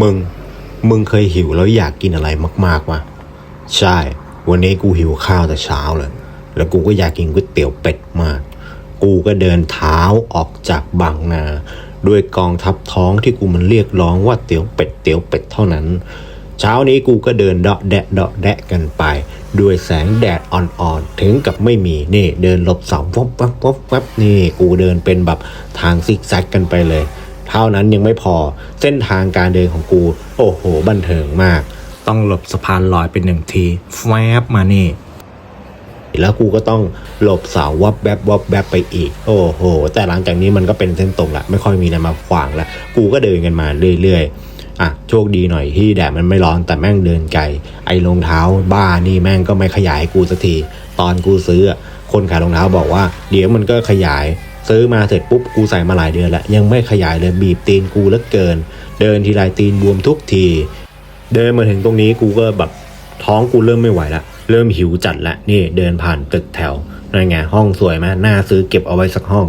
มึง มึงเคยหิวแล้วอยากกินอะไรมากๆวะใช่ วันนี้กูหิวข้าวแต่เช้าเลย แล้วกูก็อยากกินก๋วยเตี๋ยวเป็ดมาก กูก็เดินเท้าออกจากบางนา ด้วยกองทัพท้องที่กูมันเรียกร้องว่าเตี๋ยวเป็ดเตี๋ยวเป็ดเท่านั้น เช้านี้กูก็เดินเดาะแดะเดาะแดะกันไป ด้วยแสงแดดอ่อนๆ ถึงกับไม่มีนี่ เดินหลบเสาวับวับวับวับนี่ กูเดินเป็นแบบทางซิกแซกกันไปเลย เท่านั้นยังไม่พอเส้นทางการเดินของกู โอ้โห บันเทิงมาก ต้องหลบสะพานลอยเป็นหนึ่งทีแฟบมานี่ แล้วกูก็ต้องหลบเสาวับแวบวับแวบไปอีก โอ้โห แต่หลังจากนี้มันก็เป็นเส้นตรงละไม่ค่อยมีอะไรมาขวางละกูก็เดินกันมาเรื่อยๆอะโชคดีหน่อยที่แดดมันไม่ร้อนแต่แม่งเดินไกลไอ้รองเท้าบ้านี่แม่งก็ไม่ขยายกูสักที ตอนกูซื้ออะคนขายรองเท้าบอกว่า เดี๋ยวมันก็ขยาย ซื้อมาเสร็จปุ๊บกูใส่มาหลายเดือนแล้วยังไม่ขยายเลยบีบตีนกูเหลือเกิน เดินทีไรตีนบวมทุกที เดินมาถึงตรงนี้กูก็แบบท้องกูเริ่มไม่ไหวละเริ่มหิวจัดละนี่เดินผ่านตึกแถวนั่นไงห้องสวยไหมน่าซื้อเก็บเอาไว้สักห้อง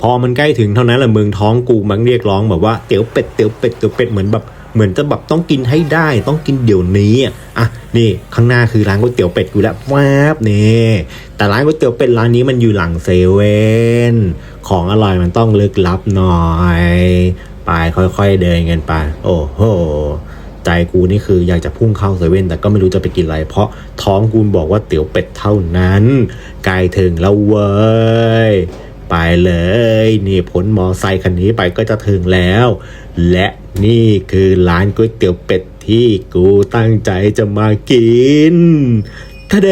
พอมันใกล้ถึงเท่านั้นแหละมึงท้องกูมันเรียกร้องแบบว่าเตี๋ยวเป็ดเตี๋ยวเป็ดเตี๋ยวเป็ดเหมือนแบบ เหมือนจะแบบต้องกินให้ได้ต้องกินเดี๋ยวนี้อะอะนี่ข้างหน้าคือร้านก๋วยเตี๋ยวเป็ดกูแล้วแวบนี่แต่ร้านก๋วยเตี๋ยวเป็ดร้านนี้มันอยู่หลังเซเว่นของอร่อยมันต้องลึกลับหน่อยไปค่อยๆเดินกันไป โอ้โหใจกูนี่คืออยากจะพุ่งเข้าเซเว่นแต่ก็ไม่รู้จะไปกินอะไร เพราะท้องกูบอกว่าเตี๋ยวเป็ดเท่านั้นใกลถึงแล้วเว้ย ไปเลย นี่พ้นมอไซคันนี้ไปก็จะถึงแล้ว และนี่คือร้านก๋วยเตี๋ยวเป็ดที่กูตั้งใจจะมากินทะเด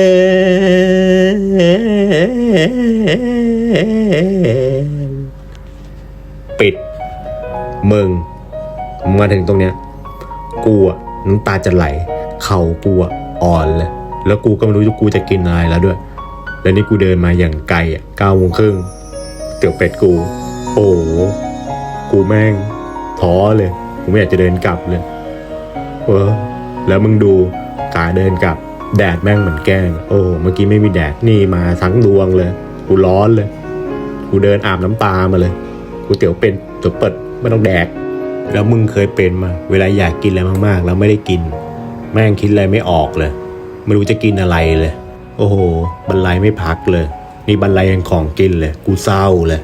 ปิด มึง มาถึงตรงเนี้ยกูอะน้ำตาจะไหล เข่ากูอะอ่อนเลย แล้วกูก็ไม่รู้ว่ากูจะกินอะไรแล้วด้วย แล้วนี่กูเดินมาอย่างไกลอะเก้าโมงครึ่ง เตี๋ยวเป็ดกู โอ้โหกูแม่งท้อเลยกูไม่อยากจะเดินกลับเลยเออแล้วมึงดูกาเดินกลับ แดดแม่งเหมือนแกล้ง โอ้เมื่อกี้ไม่มีแดดนี่มาทั้งดวงเลย กูร้อนเลย กูเดินอาบน้ำตามาเลยกูเตี๋ยวเป็นจบเปิดไม่ต้องแดก แล้วมึงเคยเป็นมา เวลาอยากกินอะไรมากๆ แล้วไม่ได้กิน แม่งคิดอะไรไม่ออกเลย ไม่รู้จะกินอะไรเลย โอ้โหบรรลัยไม่พักเลย นี่บรรลัยยังของกินเลย กูเศร้าเลย